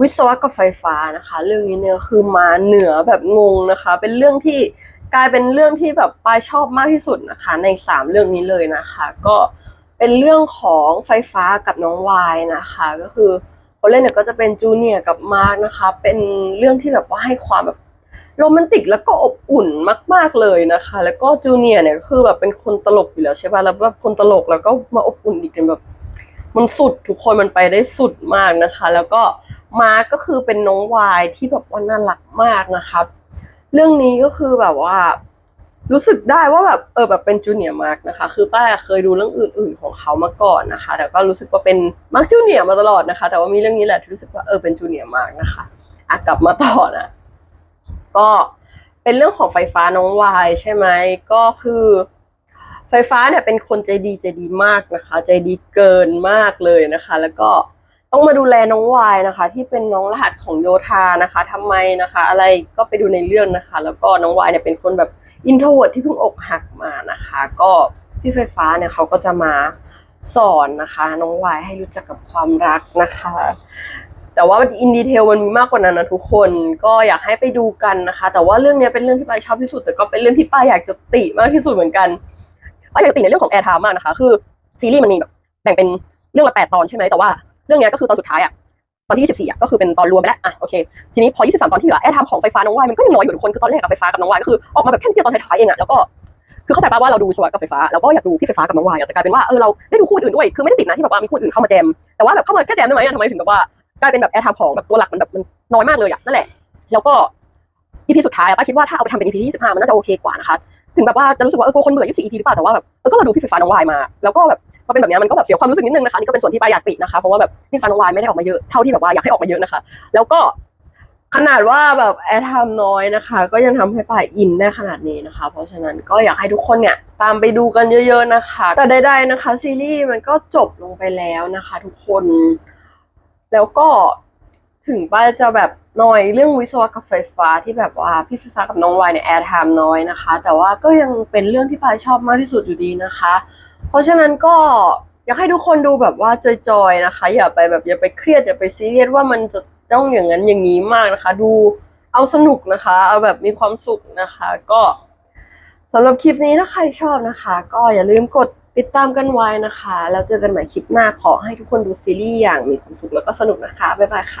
วิศวะกับไฟฟ้านะคะ เรื่องนี้เนี่ยคือมาเหนือแบบงงนะคะ เป็นเรื่องที่กลายเป็นเรื่องที่แบบปายชอบมากที่สุดนะคะ ในสามเรื่องนี้เลยนะคะ ก็เป็นเรื่องของไฟฟ้ากับน้องวายนะคะ ก็คือคนเล่นเนี่ยก็จะเป็นจูเนียร์กับมาร์กนะคะ เป็นเรื่องที่แบบว่าให้ความแบบโรแมนติกแล้วก็อบอุ่นมาก ๆเลยนะคะ แล้วก็จูเนียร์เนี่ยคือแบบเป็นคนตลกอยู่แล้วใช่ป่ะแล้วแบบคนตลกแล้วก็มาอบอุ่นอีกกันแบบ มันสุดทุกคนมันไปได้สุดมากนะคะ แล้วก็มาร์กก็คือเป็นน้องวายที่แบบว่าน่ารักมากนะครับ เรื่องนี้ก็คือแบบว่า รู้สึกได้ว่าแบบเออแบบเป็นจูเนียร์มาร์กนะคะ คือป้าเคยดูเรื่องอื่น ๆของเขามาก่อนนะคะ แต่ก็รู้สึกว่าเป็นมาร์กจูเนียร์มาตลอดนะคะ แต่ว่ามีเรื่องนี้แหละที่รู้สึกว่าเออเป็นจูเนียร์มาร์กนะคะอะกลับมาต่อนะก็เป็นเรื่องของไฟฟ้าน้องวายใช่ไหมก็คือ ไฟฟ้าเนี่ยเป็นคนใจดีใจดีมากนะคะ ใจดีเกินมากเลยนะคะ แล้วก็ต้องมาดูแลน้องวายนะคะ ที่เป็นน้องรหัสของโยธานะคะทำไมนะคะ อะไรก็ไปดูในเรื่องนะคะ แล้วก็น้องวายเนี่ยเป็นคนแบบอินโทรเวิร์ดที่เพิ่งอกหักมานะคะ ก็พี่ไฟฟ้าเนี่ยเขาก็จะมาสอนนะคะ น้องวายให้รู้จักกับความรักนะคะ แต่ว่าอินดีเทลมันมีมากกว่านั้นนะทุกคนก็อยากให้ไปดูกันนะคะ แต่ว่าเรื่องเนี้ยเป็นเรื่องที่ปายชอบที่สุด แต่ก็เป็นเรื่องที่ป้ายอยากจะติมากที่สุดเหมือนกัน ป้ายอยากติในเรื่องของแอร์ไทม์มากนะคะ คือซีรีส์มันมีแบบแบ่งเป็นเรื่องละแปดตอนใช่ไหมแต่ว่าเรื่องเนี้ยก็คือตอนสุดท้ายอะตอนที่ 24อะก็คือเป็นตอนรวมไปแล้วอะโอเคทีนี้พอ 23 ตอนที่เหลือแอร์ไทม์ของไฟฟ้าน้องวายมันก็ยังน้อยอยู่ทุกคนคือตอนแรกกับไฟฟ้ากับน้องวายก็คือออกมาแบบแค่เพียงตอนท้ายๆเองอะแล้วก็คือเข้าใจป่ะว่าเราดูสวัสดิ์กับไฟฟ้าแล้วก็อยากดูพี่ไฟฟ้ากับน้องวายแต่กลายเป็นว่าเออเราได้ดูคู่อื่นด้วยคือไม่ได้ติดนะที่แบบว่ามีคู่อื่นเข้ามาแจมแต่ว่าแบบเข้ามาแค่แจมได้ไหมทำไมถึงแบบว่ากลายเป็นแบบแอร์ไทม์ของแบบตัวหลักมันแบบมันน้อยมากเลยอะนั่นแหละ แล้วก็อีพีสุดท้ายป้าคิดว่าถ้าเอาไปทำเป็นอีพีที่25มันน่าจะโอเคกว่านะคะ ถึงแบบว่าจะรู้สึกว่าเออกลัวคนเบื่อ24 EP หรือเปล่าแต่ว่าแบบเออก็มาดูพี่ไฟฟ้าน้องวายมา แล้วก็แบบพอเป็นแบบนี้มันก็แบบเสียความรู้สึกนิดนึงนะคะนี่ก็เป็นส่วนที่ปาอยากตินะคะเพราะว่าแบบพี่ไฟฟ้าน้องวายไม่ได้ออกมาเยอะเท่าที่แบบว่าอยากให้ออกมาเยอะนะคะ แล้วก็ขนาดว่าแบบแอร์ไทม์น้อยนะคะ ก็ยังทำให้ปายอินได้ขนาดนี้นะคะ เพราะฉะนั้นก็อยากให้ทุกคนเนี่ยตามไปดูกันเยอะ ๆนะคะ แต่ใดๆนะคะซีรีส์มันก็จบลงไปแล้วนะคะ ทุกคน แล้วก็ ถึงป้าจะแบบน่อยเรื่องวิศวะกับไฟฟ้าที่แบบว่าพี่ฟฟ้ากับน้องวายเนี่ยแอร์ไทม์น้อยนะคะ แต่ว่าก็ยังเป็นเรื่องที่ป้าชอบมากที่สุดอยู่ดีนะคะ เพราะฉะนั้นก็อยากให้ทุกคนดูแบบว่าจอยๆนะคะ อย่าไปแบบอย่าไปเครียดอย่าไปซีเรียสว่ามันจะต้องอย่างนั้นอย่างนี้มากนะคะ ดูเอาสนุกนะคะ เอาแบบมีความสุขนะคะ ก็สำหรับคลิปนี้ถ้าใครชอบนะคะ ก็อย่าลืมกดติดตามกันไว้นะคะ แล้วเจอกันใหม่คลิปหน้าขอให้ทุกคนดูซีรีส์อย่างมีความสุขแล้วก็สนุกนะคะ บ๊ายบายค่ะ